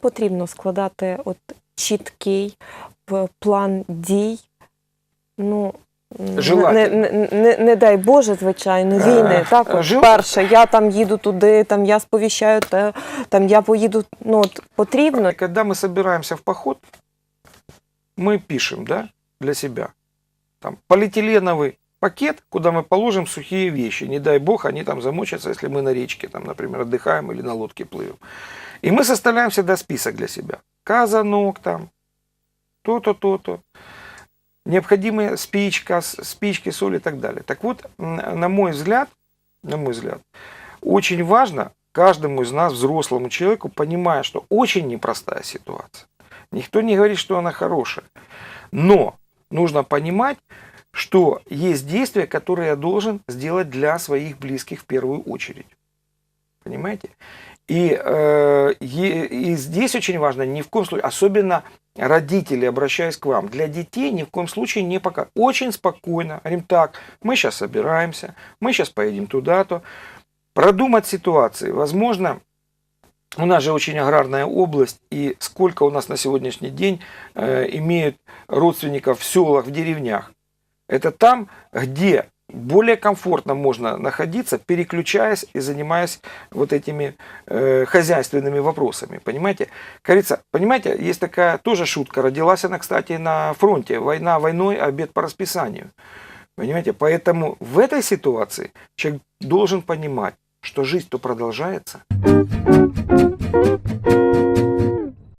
потрібно складати от чіткий п- план дій. Ну, м, Желательно. не, не, не, не дай Боже, звичайно, Е, війни. Так, от, жел- перше, я там їду туди, там я сповіщаю, те, там я поїду. Ну, от, потрібно. И когда мы собираемся в поход, мы пишем, да, для себя, там, полиэтиленовый пакет, куда мы положим сухие вещи. Не дай бог, они там замочатся, если мы на речке, там, например, отдыхаем или на лодке плывем. И мы составляем всегда список для себя. Казанок там, то-то, то-то. Необходимая спичка, спички, соль и так далее. Так вот, на мой взгляд, на мой взгляд, очень важно каждому из нас, взрослому человеку, понимая, что очень непростая ситуация. Никто не говорит, что она хорошая. Но нужно понимать, что есть действия, которые я должен сделать для своих близких в первую очередь. Понимаете? И, э, е- и здесь очень важно, ни в коем случае, особенно родители, обращаясь к вам, для детей ни в коем случае не пока. Очень спокойно. Говорим, так, мы сейчас собираемся, мы сейчас поедем туда-то. Продумать ситуации. Возможно, у нас же очень аграрная область, и сколько у нас на сегодняшний день э, имеют родственников в селах, в деревнях. Это там, где более комфортно можно находиться, переключаясь и занимаясь вот этими э, хозяйственными вопросами. Понимаете? Кажется, понимаете, есть такая тоже шутка. Родилась она, кстати, на фронте. Война войной, а обед по расписанию. Понимаете? Поэтому в этой ситуации человек должен понимать, что жизнь то продолжается,